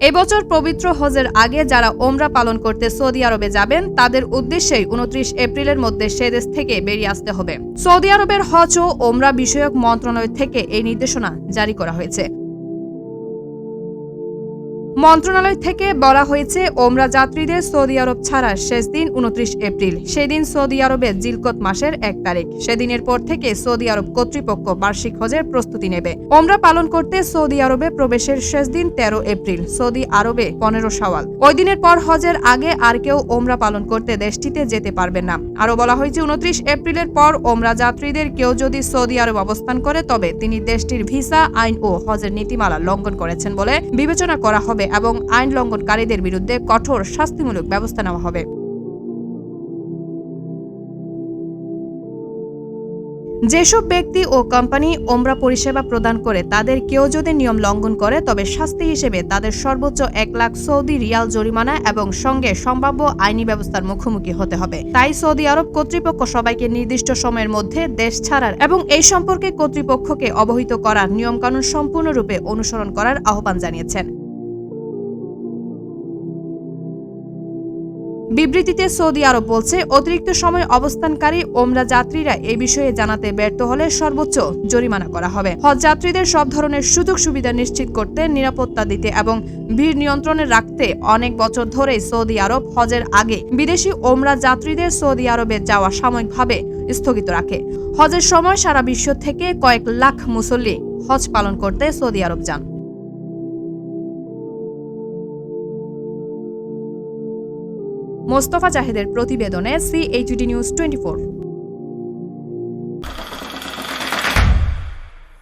এবছর পবিত্র হজের আগে যারা ওমরা পালন করতে সৌদি আরবে যাবেন, তাদের উদ্দেশ্যেই উনত্রিশ এপ্রিলের মধ্যে সে দেশ থেকে বেরিয়ে আসতে হবে। সৌদি আরবের হজ ও ওমরা বিষয়ক মন্ত্রণালয় থেকে এই নির্দেশনা জারি করা হয়েছে। মন্ত্রণালয় থেকে বলা হয়েছে, ওমরা যাত্রীদের সৌদি আরব ছাড়ার শেষ দিন উনত্রিশ এপ্রিল। সেদিন সৌদি আরবে জিলকত মাসের এক তারিখ। সেদিনের পর থেকে সৌদি আরব কর্তৃপক্ষ বার্ষিক হজের প্রস্তুতি নেবে। ওমরা পালন করতে সৌদি আরবে প্রবেশের শেষ দিন তেরো এপ্রিল, সৌদি আরবে পনেরো সওয়াল। ওই দিনের পর হজের আগে আর কেউ ওমরা পালন করতে দেশটিতে যেতে পারবে না। আরও বলা হয়েছে, উনত্রিশ এপ্রিলের পর ওমরা যাত্রীদের কেউ যদি সৌদি আরব অবস্থান করে, তবে তিনি দেশটির ভিসা, আইন ও হজের নীতিমালা লঙ্ঘন করেছেন বলে বিবেচনা করা হবে এবং আইন লঙ্ঘনকারীদের বিরুদ্ধে কঠোর শাস্তিমূলক ব্যবস্থা নেওয়া হবে। যেসব ব্যক্তি ও কোম্পানি ওমরা পরিষেবা প্রদান করে, তাদের কেউ যদি নিয়ম লঙ্ঘন করে, তবে শাস্তি হিসেবে তাদের সর্বোচ্চ এক লাখ সৌদি রিয়াল জরিমানা এবং সঙ্গে সম্ভাব্য আইনি ব্যবস্থার মুখোমুখি হতে হবে। তাই সৌদি আরব কর্তৃপক্ষ সবাইকে নির্দিষ্ট সময়ের মধ্যে দেশ ছাড়ার এবং এই সম্পর্কে কর্তৃপক্ষকে অবহিত করার নিয়মকানুন সম্পূর্ণরূপে অনুসরণ করার আহ্বান জানিয়েছেন। বিবৃতিতে সৌদি আরব বলছে, অতিরিক্ত সময় অবস্থানকারী ওমরা যাত্রীরা এই বিষয়ে জানাতে ব্যর্থ হলে সর্বোচ্চ জরিমানা করা হবে। হজ যাত্রীদের সব ধরনের সুযোগ সুবিধা নিশ্চিত করতে, নিরাপত্তা দিতে এবং ভিড় নিয়ন্ত্রণে রাখতে অনেক বছর ধরে সৌদি আরব হজের আগে বিদেশি ওমরা যাত্রীদের সৌদি আরবে যাওয়া সাময়িকভাবে স্থগিত রাখে। হজের সময় সারা বিশ্ব থেকে কয়েক লাখ মুসল্লি হজ পালন করতে সৌদি আরব যান। মোস্তফা জাহেদের প্রতিবেদনে সিএইচডি নিউজ টোয়েন্টি